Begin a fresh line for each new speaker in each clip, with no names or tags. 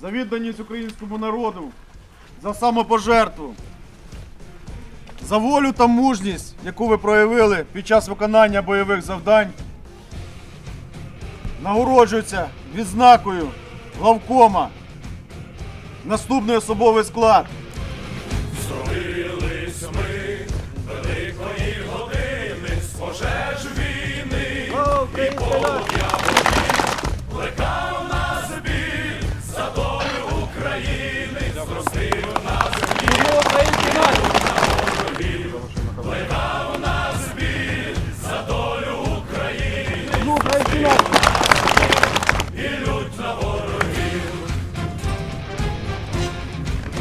за відданість українському народу, за самопожертву, за волю та мужність, яку ви проявили під час виконання бойових завдань. Нагороджується відзнакою главкома. Наступний особовий склад.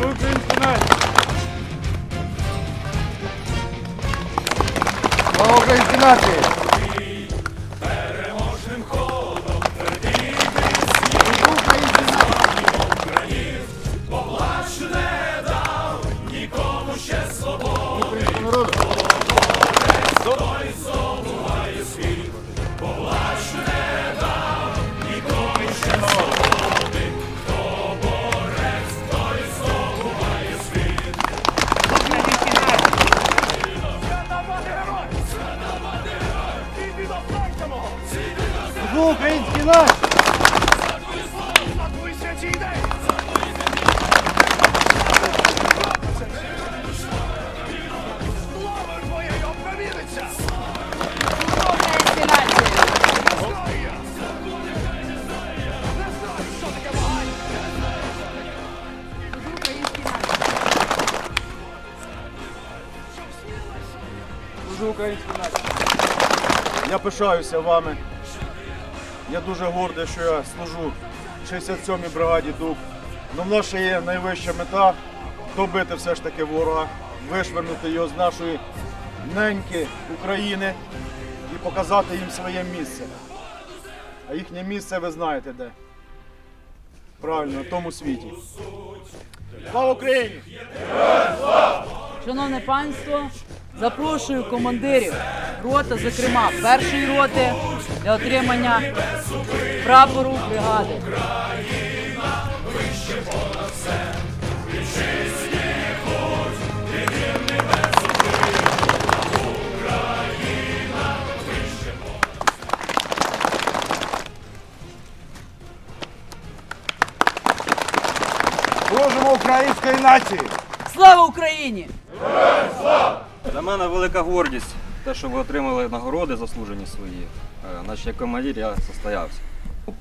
Слава українській нації! Слава українській нації! Служу українській нації. Я пишаюся вами. Я дуже гордий, що я служу в 67-й бригаді ДУК. Но в нас є найвища мета добити все ж таки ворога, вишвернути його з нашої неньки України і показати їм своє місце. А їхнє місце ви знаєте де. Правильно, в тому світі. Слава Україні!
Шановне панство, запрошую командирів роти, зокрема першої роти, для отримання прапору бригади.
Служимо української нації!
Слава Україні!
Для мене велика гордість, те, що ви отримали нагороди заслужені свої. наче Значить, як командир я состоявся.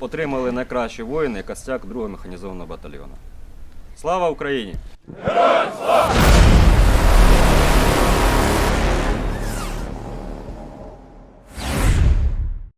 Отримали найкращі воїни, костяк 2 механізованого батальйону. Слава Україні! Героям слава!